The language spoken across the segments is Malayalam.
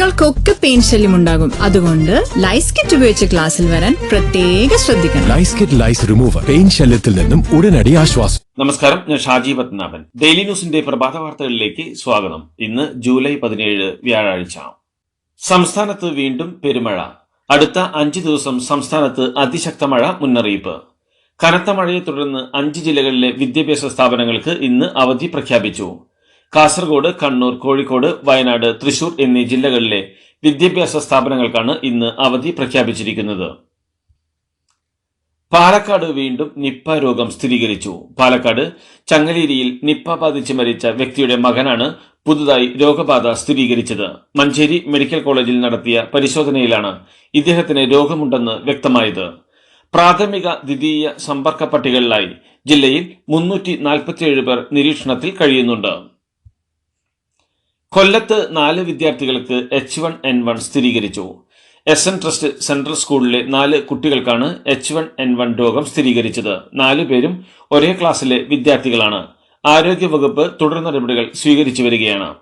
കുട്ടികൾക്കൊക്കെ പെയിൻ ശല്യം ഉണ്ടാകും. അതുകൊണ്ട് ലൈസ് കിറ്റ് ഉപയോഗിച്ച് ക്ലാസ്സിൽ വരാൻ പ്രത്യേക ശ്രദ്ധിക്കണം. Lice kit lice remover pain ശല്യത്തിൽ നിന്നും ഉടനടി ആശ്വാസം. നമസ്കാരം ഞാൻ ഷാജി പത്മനാഭൻ. ഡെയിലി ന്യൂസിന്റെ പ്രഭാത വാർത്തകളിലേക്ക് സ്വാഗതം. ഇന്ന് ജൂലൈ പതിനേഴ് വ്യാഴാഴ്ച. സംസ്ഥാനത്ത് വീണ്ടും പെരുമഴ. അടുത്ത അഞ്ച് ദിവസം സംസ്ഥാനത്ത് അതിശക്ത മഴ മുന്നറിയിപ്പ്. കനത്ത മഴയെ തുടർന്ന് അഞ്ച് ജില്ലകളിലെ വിദ്യാഭ്യാസ സ്ഥാപനങ്ങൾക്ക് ഇന്ന് അവധി പ്രഖ്യാപിച്ചു. കാസർഗോഡ് കണ്ണൂർ കോഴിക്കോട് വയനാട് തൃശൂർ എന്നീ ജില്ലകളിലെ വിദ്യാഭ്യാസ സ്ഥാപനങ്ങൾക്കാണ് ഇന്ന് അവധി പ്രഖ്യാപിച്ചിരിക്കുന്നത്. പാലക്കാട് വീണ്ടും നിപ്പ രോഗം സ്ഥിരീകരിച്ചു. പാലക്കാട് ചങ്ങലേരിയിൽ നിപ്പ ബാധിച്ച് മരിച്ച വ്യക്തിയുടെ മകനാണ് പുതുതായി രോഗബാധ സ്ഥിരീകരിച്ചത്. മഞ്ചേരി മെഡിക്കൽ കോളേജിൽ നടത്തിയ പരിശോധനയിലാണ് ഇദ്ദേഹത്തിന് രോഗമുണ്ടെന്ന് വ്യക്തമായത്. പ്രാഥമിക ദ്വിതീയ സമ്പർക്ക പട്ടികകളിലായി ജില്ലയിൽ മുന്നൂറ്റി നാൽപ്പത്തിയേഴ് പേർ നിരീക്ഷണത്തിൽ കഴിയുന്നുണ്ട്. കൊല്ലത്ത് നാല് വിദ്യാർത്ഥികൾക്ക് എച്ച് വൺ എൻ വൺ സ്ഥിരീകരിച്ചു. എസ് എൻ ട്രസ്റ്റ് സെൻട്രൽ സ്കൂളിലെ നാല് കുട്ടികൾക്കാണ് എച്ച് വൺ എൻ വൺ രോഗം സ്ഥിരീകരിച്ചത്. നാലു പേരും ഒരേ ക്ലാസ്സിലെ വിദ്യാർത്ഥികളാണ്. ആരോഗ്യവകുപ്പ് തുടർ നടപടികൾ സ്വീകരിച്ചു വരികയാണ്.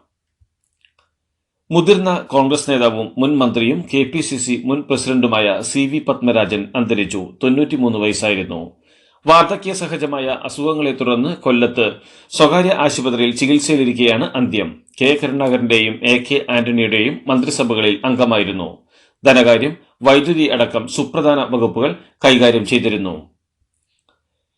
മുതിർന്ന കോൺഗ്രസ് നേതാവും മുൻ മന്ത്രിയും കെ പി സി സി മുൻ പ്രസിഡന്റുമായ സി വി പത്മരാജൻ അന്തരിച്ചു. തൊണ്ണൂറ്റിമൂന്ന് വയസ്സായിരുന്നു. വാർദ്ധക്യ സഹജമായ അസുഖങ്ങളെ തുടർന്ന് കൊല്ലത്ത് സ്വകാര്യ ആശുപത്രിയിൽ ചികിത്സയിലിരിക്കെയാണ് അന്ത്യം. കെ. കരുണാകരന്റെയും എ. കെ. ആന്റണിയുടെയും മന്ത്രിസഭകളിൽ അംഗമായിരുന്നു. ധനകാര്യം വൈദ്യുതി അടക്കം സുപ്രധാന വകുപ്പുകൾ കൈകാര്യം ചെയ്തിരുന്നു.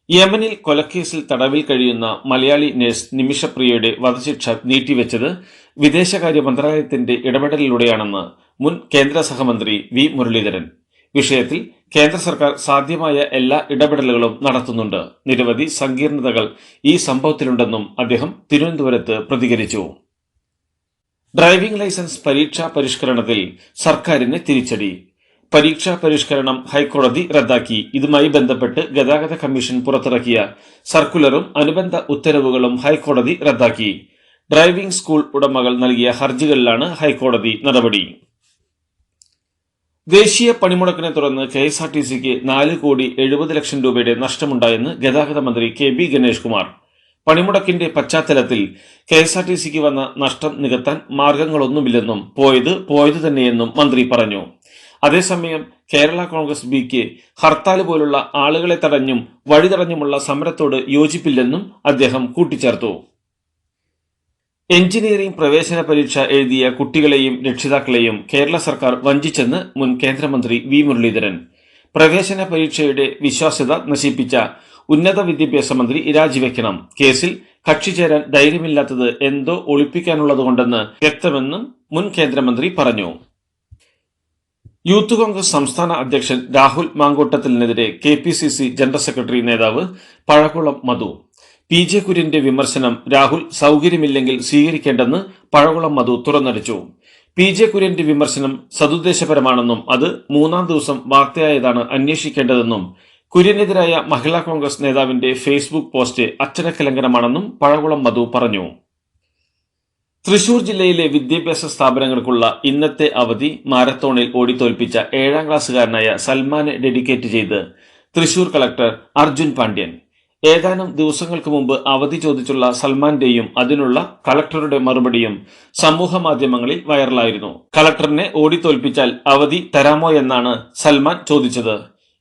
യമനിൽ കൊലക്കേസിൽ തടവിൽ കഴിയുന്ന മലയാളി നഴ്സ് നിമിഷപ്രിയയുടെ വധശിക്ഷ നീട്ടിവെച്ചത് വിദേശകാര്യ മന്ത്രാലയത്തിന്റെ ഇടപെടലിലൂടെയാണെന്ന് മുൻ കേന്ദ്ര സഹമന്ത്രി വി മുരളീധരൻ. വിഷയത്തിൽ കേന്ദ്ര സർക്കാർ സാധ്യമായ എല്ലാ ഇടപെടലുകളും നടത്തുന്നുണ്ട്. നിരവധി സങ്കീർണതകൾ ഈ സംഭവത്തിലുണ്ടെന്നും അദ്ദേഹം തിരുവനന്തപുരത്ത് പ്രതികരിച്ചു. ഡ്രൈവിംഗ് ലൈസൻസ് പരീക്ഷാ പരിഷ്കരണത്തിൽ സർക്കാരിന് തിരിച്ചടി. പരീക്ഷാ പരിഷ്കരണം ഹൈക്കോടതി റദ്ദാക്കി. ഇതുമായി ബന്ധപ്പെട്ട് ഗതാഗത കമ്മീഷൻ പുറത്തിറക്കിയ സർക്കുലറും അനുബന്ധ ഉത്തരവുകളും ഹൈക്കോടതി റദ്ദാക്കി. ഡ്രൈവിംഗ് സ്കൂൾ ഉടമകൾ നൽകിയ ഹർജികളിലാണ് ഹൈക്കോടതി നടപടി. ദേശീയ പണിമുടക്കിനെ തുടർന്ന് കെ എസ് ആർ ടി സിക്ക് നാല് കോടി എഴുപത് ലക്ഷം രൂപയുടെ നഷ്ടമുണ്ടായെന്ന് ഗതാഗത മന്ത്രി കെ ബി ഗണേഷ് കുമാർ. പണിമുടക്കിന്റെ പശ്ചാത്തലത്തിൽ കെ എസ് ആർ ടി സിക്ക് വന്ന നഷ്ടം നികത്താൻ മാർഗങ്ങളൊന്നുമില്ലെന്നും പോയത് പോയത് തന്നെയെന്നും മന്ത്രി പറഞ്ഞു. അതേസമയം കേരള കോൺഗ്രസ് ബിക്ക് ഹർത്താൽ പോലുള്ള ആളുകളെ തടഞ്ഞും വഴി തടഞ്ഞുമുള്ള സമരത്തോട് യോജിപ്പില്ലെന്നും അദ്ദേഹം കൂട്ടിച്ചേർത്തു. എഞ്ചിനീയറിംഗ് പ്രവേശന പരീക്ഷ എഴുതിയ കുട്ടികളെയും രക്ഷിതാക്കളെയും കേരള സർക്കാർ വഞ്ചിച്ചെന്ന് മുൻ കേന്ദ്രമന്ത്രി വി മുരളീധരൻ. പ്രവേശന പരീക്ഷയുടെ വിശ്വാസ്യത നശിപ്പിച്ച ഉന്നത വിദ്യാഭ്യാസ മന്ത്രി രാജിവെക്കണം. കേസിൽ കക്ഷി ചേരാൻ ധൈര്യമില്ലാത്തത് എന്തോ ഒളിപ്പിക്കാനുള്ളതുകൊണ്ടെന്ന് വ്യക്തമെന്നും മുൻ കേന്ദ്രമന്ത്രി പറഞ്ഞു. യൂത്ത് കോൺഗ്രസ് സംസ്ഥാന അധ്യക്ഷൻ Rahul മാങ്കോട്ടത്തിനെതിരെ K P C C general secretary നേതാവ് പഴകുളം മധു. പി ജെ കുര്യന്റെ വിമർശനം രാഹുൽ സൗകര്യമില്ലെങ്കിൽ സ്വീകരിക്കേണ്ടെന്ന് പഴകുളം മധു തുറന്നടിച്ചു. പി ജെ കുര്യന്റെ വിമർശനം സതുദ്ദേശപരമാണെന്നും അത് മൂന്നാം ദിവസം വാർത്തയായതാണ് അന്വേഷിക്കേണ്ടതെന്നും കുര്യനെതിരായ മഹിളാ കോൺഗ്രസ് നേതാവിന്റെ ഫേസ്ബുക്ക് പോസ്റ്റ് അച്ചടക്കലംഘനമാണെന്നും പഴകുളം മധു പറഞ്ഞു. തൃശൂർ ജില്ലയിലെ വിദ്യാഭ്യാസ സ്ഥാപനങ്ങൾക്കുള്ള ഇന്നത്തെ അവധി മാരത്തോണിൽ ഓടിത്തോൽപ്പിച്ച ഏഴാം ക്ലാസ്സുകാരനായ സൽമാനെ ഡെഡിക്കേറ്റ് ചെയ്ത് തൃശൂർ കളക്ടർ അർജുൻ പാണ്ഡ്യൻ. ഏതാനും ദിവസങ്ങൾക്ക് മുമ്പ് അവധി ചോദിച്ചുള്ള സൽമാന്റെയും അതിനുള്ള കളക്ടറുടെ മറുപടിയും സമൂഹ മാധ്യമങ്ങളിൽ വൈറലായിരുന്നു. കളക്ടറിനെ ഓടിത്തോൽപ്പിച്ചാൽ അവധി തരാമോ എന്നാണ് സൽമാൻ ചോദിച്ചത്.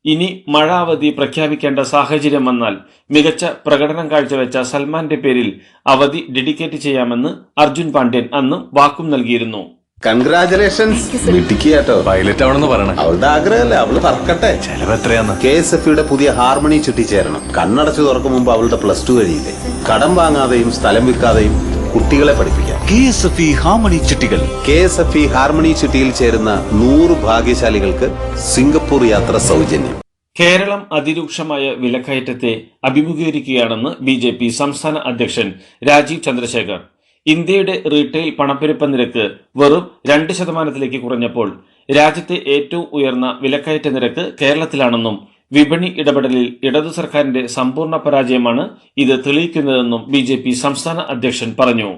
ഇനി മഴ അവധി പ്രഖ്യാപിക്കേണ്ട സാഹചര്യം വന്നാൽ മികച്ച പ്രകടനം കാഴ്ചവെച്ച സൽമാന്റെ പേരിൽ അവധി ഡെഡിക്കേറ്റ് ചെയ്യാമെന്ന് അർജുൻ പാണ്ഡ്യൻ അന്ന് വാക്കും നൽകിയിരുന്നു. കൺഗ്രാചുലേഷൻസ് മിടുക്കിയാട്ടോ പൈലറ്റ് ആവണമെന്ന് പറയണം. അവളുടെ ആഗ്രഹമല്ലേ? അവൾ പറക്കട്ടെ. ചെലവ് എത്രയാന്ന്? കെ എസ് എഫ് യുടെ പുതിയ ഹാർമണി ചുറ്റിച്ചേരണം കണ്ണടച്ചു തുറക്കും മുമ്പ് അവളുടെ പ്ലസ് ടു കഴിയില്ലേ? കടം വാങ്ങാതെയും സ്ഥലം വിൽക്കാതെയും കുട്ടികളെ പഠിപ്പിക്കാം. K S F E harmony ചിട്ടികൾ K S F E harmony ചുറ്റിയിൽ ചേരുന്ന നൂറ് ഭാഗ്യശാലികൾക്ക് സിംഗപ്പൂർ യാത്ര സൗജന്യം. കേരളം അതിരൂക്ഷമായ വിലക്കയറ്റത്തെ അഭിമുഖീകരിക്കുകയാണെന്ന് ബി ജെ പി സംസ്ഥാന അധ്യക്ഷൻ രാജീവ് ചന്ദ്രശേഖർ. ഇന്ത്യയുടെ റീറ്റെയിൽ പണപ്പെരുപ്പ നിരക്ക് വെറും രണ്ട് ശതമാനത്തിലേക്ക് കുറഞ്ഞപ്പോൾ രാജ്യത്തെ ഏറ്റവും ഉയർന്ന വിലക്കയറ്റ നിരക്ക് കേരളത്തിലാണെന്നും വിപണി ഇടപെടലിൽ ഇടതു സർക്കാരിന്റെ സമ്പൂർണ പരാജയമാണ് ഇത് തെളിയിക്കുന്നതെന്നും ബി സംസ്ഥാന അധ്യക്ഷൻ പറഞ്ഞു.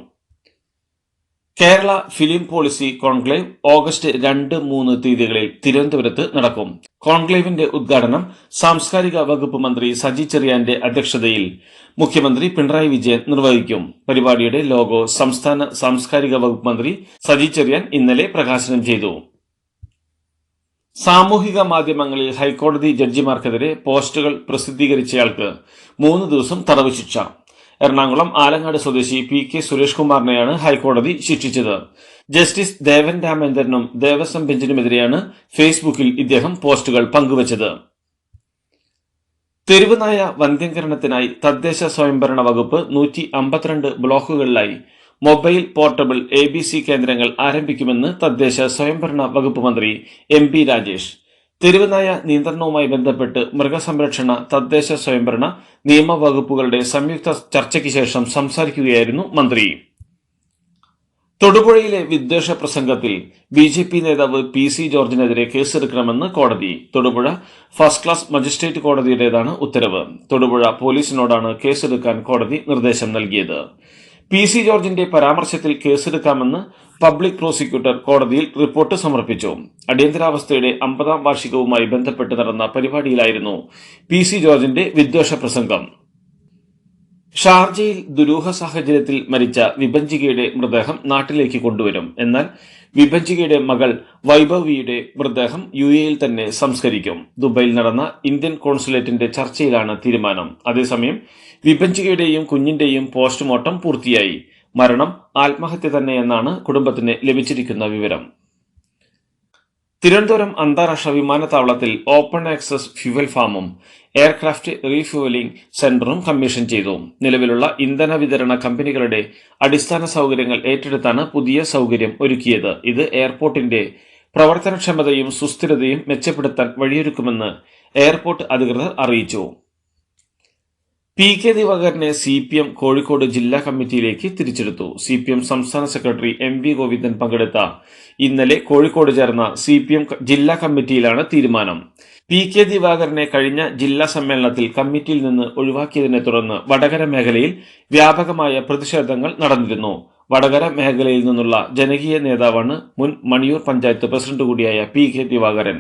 Kerala film policy conclave August രണ്ട് മൂന്ന് തീയതികളിൽ തിരുവനന്തപുരത്ത് നടക്കും. കോൺക്ലേവിന്റെ ഉദ്ഘാടനം സാംസ്കാരിക വകുപ്പ് മന്ത്രി സജി ചെറിയാന്റെ അധ്യക്ഷതയിൽ മുഖ്യമന്ത്രി പിണറായി വിജയൻ നിർവഹിക്കും. പരിപാടിയുടെ ലോഗോ സംസ്ഥാന സാംസ്കാരിക വകുപ്പ് മന്ത്രി സജി ചെറിയാൻ ഇന്നലെ പ്രകാശനം ചെയ്തു. സാമൂഹിക മാധ്യമങ്ങളിൽ ഹൈക്കോടതി ജഡ്ജിമാർക്കെതിരെ പോസ്റ്റുകൾ പ്രസിദ്ധീകരിച്ചയാൾക്ക് മൂന്ന് ദിവസം തടവ് ശിക്ഷ എറണാകുളം ആലങ്ങാട് സ്വദേശി പി കെ സുരേഷ് കുമാറിനെയാണ് ഹൈക്കോടതി ശിക്ഷിച്ചത്. ജസ്റ്റിസ് ദേവൻ രാമേന്ദ്രനും ദേവസ്വം ബെഞ്ചിനുമെതിരെയാണ് ഫേസ്ബുക്കിൽ ഇദ്ദേഹം പോസ്റ്റുകൾ പങ്കുവച്ചത്. തെരുവുനായ വന്ധ്യംകരണത്തിനായി തദ്ദേശ സ്വയംഭരണ വകുപ്പ് നൂറ്റി അമ്പത്തിരണ്ട് ബ്ലോക്കുകളിലായി mobile portable A B C കേന്ദ്രങ്ങൾ ആരംഭിക്കുമെന്ന് തദ്ദേശ സ്വയംഭരണ വകുപ്പ് മന്ത്രി എം പി രാജേഷ്. തെരുവുനായ നിയന്ത്രണവുമായി ബന്ധപ്പെട്ട് മൃഗസംരക്ഷണ തദ്ദേശ സ്വയംഭരണ നിയമവകുപ്പുകളുടെ സംയുക്ത ചർച്ചയ്ക്ക് ശേഷം സംസാരിക്കുകയായിരുന്നു മന്ത്രി. തൊടുപുഴയിലെ വിദ്വേഷ പ്രസംഗത്തിൽ ബി ജെ പി നേതാവ് പി സി ജോർജിനെതിരെ കേസെടുക്കണമെന്ന് കോടതി. തൊടുപുഴ ഫസ്റ്റ് ക്ലാസ് മജിസ്ട്രേറ്റ് കോടതിയുടേതാണ് ഉത്തരവ്. തൊടുപുഴ പോലീസിനോടാണ് കേസെടുക്കാൻ കോടതി നിർദ്ദേശം നൽകിയത്. പി സി ജോർജിന്റെ പരാമർശത്തിൽ കേസെടുക്കാമെന്ന് പബ്ലിക് പ്രോസിക്യൂട്ടർ കോടതിയിൽ റിപ്പോർട്ട് സമർപ്പിച്ചു. അടിയന്തരാവസ്ഥയുടെ അമ്പതാം വാർഷികവുമായി ബന്ധപ്പെട്ട് നടന്ന പരിപാടിയിലായിരുന്നു പി സി ജോർജിന്റെ വിദ്വേഷ പ്രസംഗം. ഷാർജയിൽ ദുരൂഹ സാഹചര്യത്തിൽ മരിച്ച വിഭഞ്ചികയുടെ മൃതദേഹം നാട്ടിലേക്ക് കൊണ്ടുവരും. എന്നാൽ വിഭഞ്ചികയുടെ മകൾ വൈഭവിയുടെ മൃതദേഹം യു എയിൽ തന്നെ സംസ്കരിക്കും. ദുബൈയിൽ നടന്ന ഇന്ത്യൻ കോൺസുലേറ്റിന്റെ ചർച്ചയിലാണ് തീരുമാനം. അതേസമയം വിഭഞ്ചികയുടെയും കുഞ്ഞിന്റെയും പോസ്റ്റ്മോർട്ടം പൂർത്തിയായി. മരണം ആത്മഹത്യ തന്നെയെന്നാണ് കുടുംബത്തിന് ലഭിച്ചിരിക്കുന്ന വിവരം. തിരുവനന്തപുരം അന്താരാഷ്ട്ര വിമാനത്താവളത്തിൽ ഓപ്പൺ ആക്സസ് ഫ്യൂവൽ ഫാമും എയർക്രാഫ്റ്റ് റീഫ്യൂവലിംഗ് സെന്ററും കമ്മീഷൻ ചെയ്തു. നിലവിലുള്ള ഇന്ധന വിതരണ കമ്പനികളുടെ അടിസ്ഥാന സൗകര്യങ്ങൾ ഏറ്റെടുത്താണ് പുതിയ സൗകര്യം ഒരുക്കിയത്. ഇത് എയർപോർട്ടിന്റെ പ്രവർത്തനക്ഷമതയും സുസ്ഥിരതയും മെച്ചപ്പെടുത്താൻ വഴിയൊരുക്കുമെന്ന് എയർപോർട്ട് അധികൃതർ അറിയിച്ചു. പി കെ ദിവാകരനെ സി പി എം കോഴിക്കോട് ജില്ലാ കമ്മിറ്റിയിലേക്ക് തിരിച്ചെടുത്തു. സി പി എം സംസ്ഥാന സെക്രട്ടറി എം വി ഗോവിന്ദൻ പങ്കെടുത്ത ഇന്നലെ കോഴിക്കോട് ചേർന്ന സി പി എം ജില്ലാ കമ്മിറ്റിയിലാണ് തീരുമാനം. പി കെ ദിവാകരനെ കഴിഞ്ഞ ജില്ലാ സമ്മേളനത്തിൽ കമ്മിറ്റിയിൽ നിന്ന് ഒഴിവാക്കിയതിനെ തുടർന്ന് വടകര മേഖലയിൽ വ്യാപകമായ പ്രതിഷേധങ്ങൾ നടന്നിരുന്നു. വടകര മേഖലയിൽ നിന്നുള്ള ജനകീയ നേതാവാണ് മുൻ മണിയൂർ പഞ്ചായത്ത് പ്രസിഡന്റ് കൂടിയായ P K Divakaran.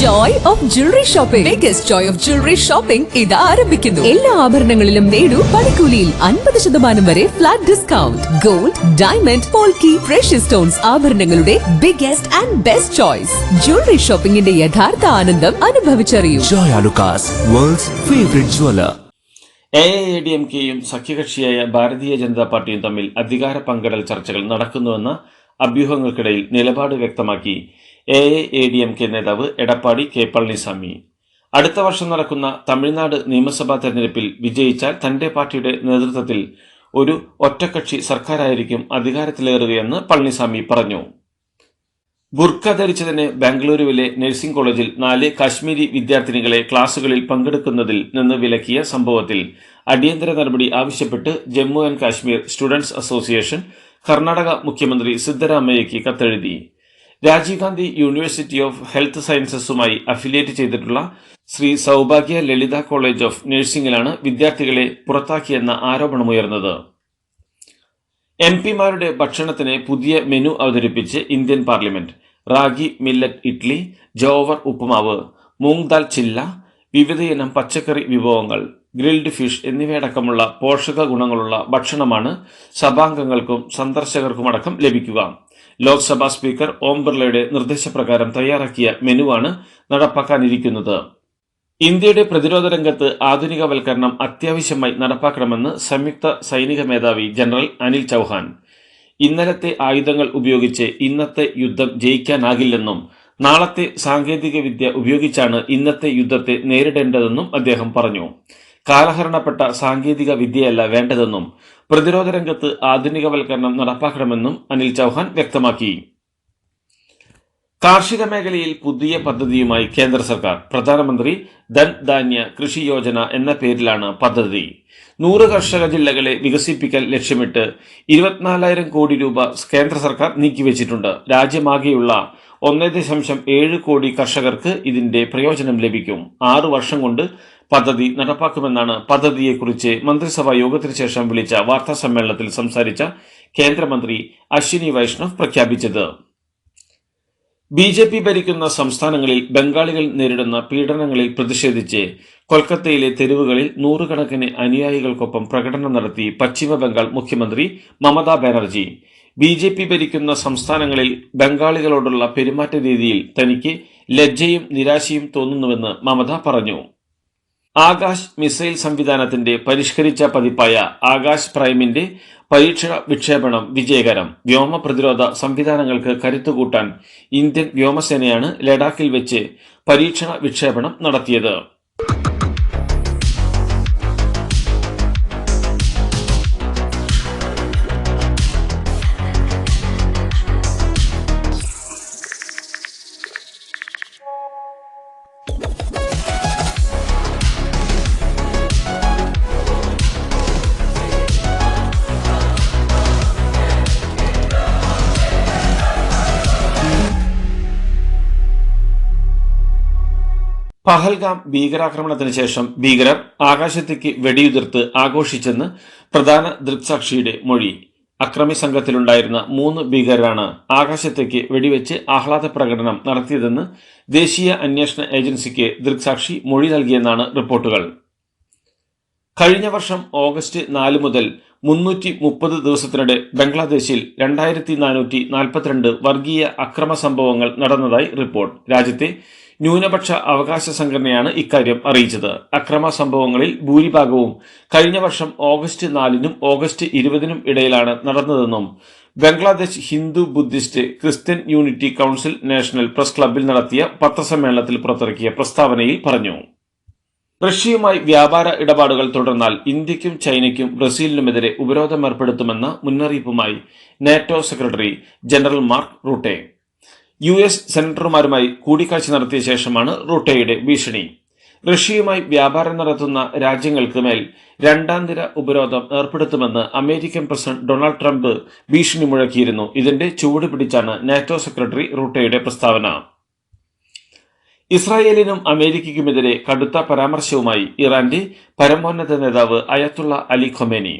Joy of jewellery shopping biggest joy of jewellery shopping ഇത് ആരംഭിക്കുന്നു. എല്ലാ ആഭരണങ്ങളിലും നേടൂ പണിക്കൂലിയിൽ അൻപത് ശതമാനം വരെ flat discount gold diamond polki fresh stones ആഭരണങ്ങളുടെ biggest and best choice jewellery ഷോപ്പിംഗിന്റെ യഥാർത്ഥ ആനന്ദം അനുഭവിച്ചറിയൂ. Joy Alukkas world's favourite jeweller A I D M കെയും സഖ്യകക്ഷിയായ ഭാരതീയ ജനതാ പാർട്ടിയും തമ്മിൽ അധികാര പങ്കിടൽ ചർച്ചകൾ നടക്കുന്നുവെന്ന അഭ്യൂഹങ്ങൾക്കിടയിൽ നിലപാട് വ്യക്തമാക്കി A A D M K നേതാവ് എടപ്പാടി കെ പളനിസ്വാമി. അടുത്ത വർഷം നടക്കുന്ന തമിഴ്നാട് നിയമസഭാ തെരഞ്ഞെടുപ്പിൽ വിജയിച്ചാൽ തന്റെ പാർട്ടിയുടെ നേതൃത്വത്തിൽ ഒരു ഒറ്റക്കക്ഷി സർക്കാരായിരിക്കും അധികാരത്തിലേറുകയെന്ന് പളനിസ്വാമി പറഞ്ഞു. ബുർഖ ധരിച്ചതിന് ബാംഗ്ലൂരുവിലെ നഴ്സിംഗ് കോളേജിൽ നാല് കാശ്മീരി വിദ്യാർത്ഥിനികളെ ക്ലാസുകളിൽ പങ്കെടുക്കുന്നതിൽ നിന്ന് വിലക്കിയ സംഭവത്തിൽ അടിയന്തര നടപടി ആവശ്യപ്പെട്ട് Jammu and Kashmir students association Karnataka മുഖ്യമന്ത്രി സിദ്ധരാമയ്യയ്ക്ക് കത്തെഴുതി. Rajiv Gandhi university of health സയൻസസുമായി affiliate ചെയ്തിട്ടുള്ള ശ്രീ സൗഭാഗ്യ ലളിത കോളേജ് ഓഫ് നഴ്സിംഗിലാണ് വിദ്യാർത്ഥികളെ പുറത്താക്കിയെന്ന ആരോപണമുയർന്നത്. എം പിമാരുടെ ഭക്ഷണത്തിന് പുതിയ മെനു അവതരിപ്പിച്ച് Indian parliament. Ragi millet idli jowar uppumavu moong dal chilla വിവിധയിനം പച്ചക്കറി വിഭവങ്ങൾ ഗ്രിൽഡ് ഫിഷ് എന്നിവയടക്കമുള്ള പോഷക ഗുണങ്ങളുള്ള ഭക്ഷണമാണ് സഭാംഗങ്ങൾക്കും സന്ദർശകർക്കുമടക്കം ലഭിക്കുക. ലോക്സഭാ സ്പീക്കർ ഓം ബിർളയുടെ നിർദ്ദേശപ്രകാരം തയ്യാറാക്കിയ മെനുവാണ് നടപ്പാക്കാനിരിക്കുന്നത്. ഇന്ത്യയുടെ പ്രതിരോധ രംഗത്ത് ആധുനികവൽക്കരണം അത്യാവശ്യമായി നടപ്പാക്കണമെന്ന് സംയുക്ത സൈനിക മേധാവി ജനറൽ അനിൽ ചൌഹാൻ. ഇന്നലത്തെ ആയുധങ്ങൾ ഉപയോഗിച്ച് ഇന്നത്തെ യുദ്ധം ജയിക്കാനാകില്ലെന്നും നാളത്തെ സാങ്കേതികവിദ്യ ഉപയോഗിച്ചാണ് ഇന്നത്തെ യുദ്ധത്തെ നേരിടേണ്ടതെന്നും അദ്ദേഹം പറഞ്ഞു. കാലഹരണപ്പെട്ട സാങ്കേതിക വിദ്യയല്ല വേണ്ടതെന്നും പ്രതിരോധ രംഗത്ത് ആധുനികവൽക്കരണം നടപ്പാക്കണമെന്നും അനിൽ ചൌഹാൻ വ്യക്തമാക്കി. കാർഷിക മേഖലയിൽ പുതിയ പദ്ധതിയുമായി കേന്ദ്ര സർക്കാർ. പ്രധാനമന്ത്രി ധൻ ധാന്യ കൃഷി യോജന എന്ന പേരിലാണ് പദ്ധതി. നൂറ് കർഷക ജില്ലകളെ വികസിപ്പിക്കാൻ ലക്ഷ്യമിട്ട് ഇരുപത്തിനാലായിരം കോടി രൂപ കേന്ദ്ര സർക്കാർ നീക്കിവച്ചിട്ടുണ്ട്. രാജ്യമാകെയുള്ള ഒന്നേ ദശാംശം ഏഴ് കോടി കർഷകർക്ക് ഇതിന്റെ പ്രയോജനം ലഭിക്കും. ആറു വർഷം കൊണ്ട് പദ്ധതി നടപ്പാക്കുമെന്നാണ് പദ്ധതിയെക്കുറിച്ച് മന്ത്രിസഭാ യോഗത്തിന് ശേഷം വിളിച്ച വാർത്താ സമ്മേളനത്തിൽ സംസാരിച്ച കേന്ദ്രമന്ത്രി അശ്വിനി വൈഷ്ണവ് പ്രഖ്യാപിച്ചത്. ബി ജെ പി ഭരിക്കുന്ന സംസ്ഥാനങ്ങളിൽ ബംഗാളികൾ നേരിടുന്ന പീഡനങ്ങളിൽ പ്രതിഷേധിച്ച് കൊൽക്കത്തയിലെ തെരുവുകളിൽ നൂറുകണക്കിന് അനുയായികൾക്കൊപ്പം പ്രകടനം നടത്തി പശ്ചിമബംഗാൾ മുഖ്യമന്ത്രി Mamata Banerjee. B J P ഭരിക്കുന്ന സംസ്ഥാനങ്ങളിൽ ബംഗാളികളോടുള്ള പെരുമാറ്റ രീതിയിൽ തനിക്ക് ലജ്ജയും നിരാശയും തോന്നുന്നുവെന്ന് മമത പറഞ്ഞു. ആകാശ് മിസൈൽ സംവിധാനത്തിന്റെ പരിഷ്കരിച്ച പതിപ്പായ ആകാശ് പ്രൈമിന്റെ പരീക്ഷ വിക്ഷേപണം വിജയകരം. വ്യോമ പ്രതിരോധ സംവിധാനങ്ങൾക്ക് കരുത്തുകൂട്ടാൻ ഇന്ത്യൻ വ്യോമസേനയാണ് ലഡാക്കിൽ വെച്ച് പരീക്ഷണ വിക്ഷേപണം നടത്തിയത്. പഹൽഗാം ഭീകരാക്രമണത്തിന് ശേഷം ഭീകരർ ആകാശത്തേക്ക് വെടിയുതിർത്ത് ആഘോഷിച്ചെന്ന് പ്രധാന ദൃക്സാക്ഷിയുടെ മൊഴി. അക്രമി സംഘത്തിലുണ്ടായിരുന്ന മൂന്ന് ഭീകരരാണ് ആകാശത്തേക്ക് വെടിവെച്ച് ആഹ്ലാദ പ്രകടനം നടത്തിയതെന്ന് ദേശീയ അന്വേഷണ ഏജൻസിക്ക് ദൃക്സാക്ഷി മൊഴി നൽകിയെന്നാണ് റിപ്പോർട്ടുകൾ. കഴിഞ്ഞ വർഷം ഓഗസ്റ്റ് നാല് മുതൽ മുന്നൂറ്റി മുപ്പത് ദിവസത്തിനിടെ ബംഗ്ലാദേശിൽ രണ്ടായിരത്തി നാനൂറ്റി നാൽപ്പത്തിരണ്ട് വർഗീയ അക്രമ സംഭവങ്ങൾ നടന്നതായി റിപ്പോർട്ട്. രാജ്യത്തെ ന്യൂനപക്ഷ അവകാശ സംഘടനയാണ് ഇക്കാര്യം അറിയിച്ചത്. അക്രമ സംഭവങ്ങളിൽ ഭൂരിഭാഗവും കഴിഞ്ഞ വർഷം ഓഗസ്റ്റ് നാലിനും ഓഗസ്റ്റ് ഇരുപതിനും ഇടയിലാണ് നടന്നതെന്നും Bangladesh Hindu Buddhist Christian unity council national press ക്ലബിൽ നടത്തിയ പത്രസമ്മേളനത്തിൽ പുറത്തിറക്കിയ പ്രസ്താവനയിൽ പറഞ്ഞു. റഷ്യയുമായി വ്യാപാര ഇടപാടുകൾ തുടർന്നാൽ ഇന്ത്യക്കും ചൈനയ്ക്കും ബ്രസീലിനുമെതിരെ ഉപരോധം ഏർപ്പെടുത്തുമെന്ന മുന്നറിയിപ്പുമായി NATO secretary general Mark Rutte. U S സെനറ്റർമാരുമായി കൂടിക്കാഴ്ച നടത്തിയ ശേഷമാണ് റൂട്ടയുടെ ഭീഷണി. റഷ്യയുമായി വ്യാപാരം നടത്തുന്ന രാജ്യങ്ങൾക്ക് മേൽ രണ്ടാം നിര ഉപരോധം ഏർപ്പെടുത്തുമെന്ന് അമേരിക്കൻ പ്രസിഡന്റ് ഡൊണാൾഡ് ട്രംപ് ഭീഷണി മുഴക്കിയിരുന്നു. ഇതിന്റെ ചുവട് പിടിച്ചാണ് നാറ്റോ സെക്രട്ടറി റൂട്ടയുടെ പ്രസ്താവന. ഇസ്രായേലിനും അമേരിക്കയ്ക്കുമെതിരെ കടുത്ത പരാമർശവുമായി ഇറാന്റെ പരമോന്നത നേതാവ് Ayatollah Ali Khamenei.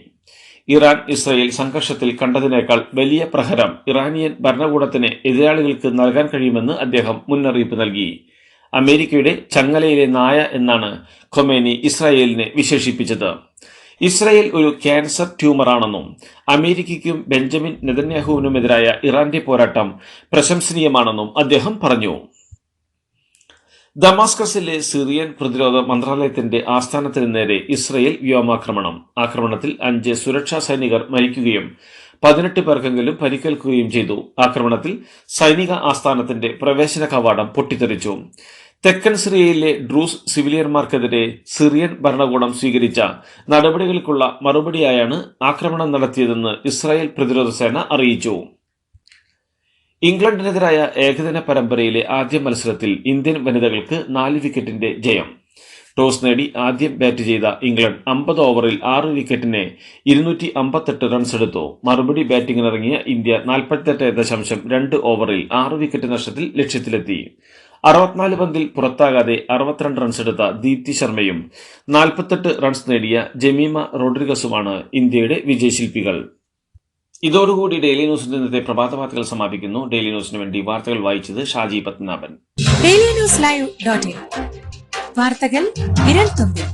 Iran Israel സംഘർഷത്തിൽ കണ്ടതിനേക്കാൾ വലിയ പ്രഹരം ഇറാനിയൻ ഭരണകൂടത്തിന് എതിരാളികൾക്ക് നൽകാൻ കഴിയുമെന്ന് അദ്ദേഹം മുന്നറിയിപ്പ് നൽകി. അമേരിക്കയുടെ ചങ്ങലയിലെ നായ എന്നാണ് ഖൊമേനി ഇസ്രായേലിനെ വിശേഷിപ്പിച്ചത്. ഇസ്രായേൽ ഒരു ക്യാൻസർ ട്യൂമറാണെന്നും അമേരിക്കയ്ക്കും ബെഞ്ചമിൻ നെതന്യാഹുവിനുമെതിരായ ഇറാന്റെ പോരാട്ടം പ്രശംസനീയമാണെന്നും അദ്ദേഹം പറഞ്ഞു. ദമാസ്കസിലെ സിറിയൻ പ്രതിരോധ മന്ത്രാലയത്തിന്റെ ആസ്ഥാനത്തിന് നേരെ ഇസ്രയേൽ വ്യോമാക്രമണം. ആക്രമണത്തിൽ അഞ്ച് സുരക്ഷാ സൈനികർ മരിക്കുകയും പതിനെട്ട് പേർക്കെങ്കിലും പരിക്കേൽക്കുകയും ചെയ്തു. ആക്രമണത്തിൽ സൈനിക ആസ്ഥാനത്തിന്റെ പ്രവേശന കവാടം പൊട്ടിത്തെറിച്ചു. തെക്കൻ സിറിയയിലെ ഡ്രൂസ് സിവിലിയന്മാർക്കെതിരെ സിറിയൻ ഭരണകൂടം സ്വീകരിച്ച നടപടികൾക്കുള്ള മറുപടിയായാണ് ആക്രമണം നടത്തിയതെന്ന് ഇസ്രായേൽ പ്രതിരോധ സേന അറിയിച്ചു. ഇംഗ്ലണ്ടിനെതിരായ ഏകദിന പരമ്പരയിലെ ആദ്യ മത്സരത്തിൽ ഇന്ത്യൻ വനിതകൾക്ക് നാല് വിക്കറ്റിന്റെ ജയം. ടോസ് നേടി ആദ്യം ബാറ്റ് ചെയ്ത ഇംഗ്ലണ്ട് അമ്പത് ഓവറിൽ ആറ് വിക്കറ്റിന് ഇരുന്നൂറ്റി അമ്പത്തെട്ട് റൺസ് എടുത്തു. മറുപടി ബാറ്റിംഗിനിറങ്ങിയ ഇന്ത്യ നാൽപ്പത്തെട്ട് ദശാംശം രണ്ട് ഓവറിൽ ആറ് വിക്കറ്റ് നഷ്ടത്തിൽ ലക്ഷ്യത്തിലെത്തി. അറുപത്തിനാല് പന്തിൽ പുറത്താകാതെ അറുപത്തിരണ്ട് റൺസ് എടുത്ത ദീപ്തി ശർമ്മയും നാൽപ്പത്തെട്ട് റൺസ് നേടിയ ജമീമ റോഡ്രിഗസുമാണ് ഇന്ത്യയുടെ വിജയശില്പികൾ. ഇതോടുകൂടി ഡെയിലി ന്യൂസിന്റെ ഇന്നത്തെ പ്രഭാത വാർത്തകൾ സമാപിക്കുന്നു. ഡെയിലി ന്യൂസിന് വേണ്ടി വാർത്തകൾ വായിച്ചത് Shaji Padmanabhan. Daily news live dot വാർത്തകൾ വിരൽ തുമ്പിൽ.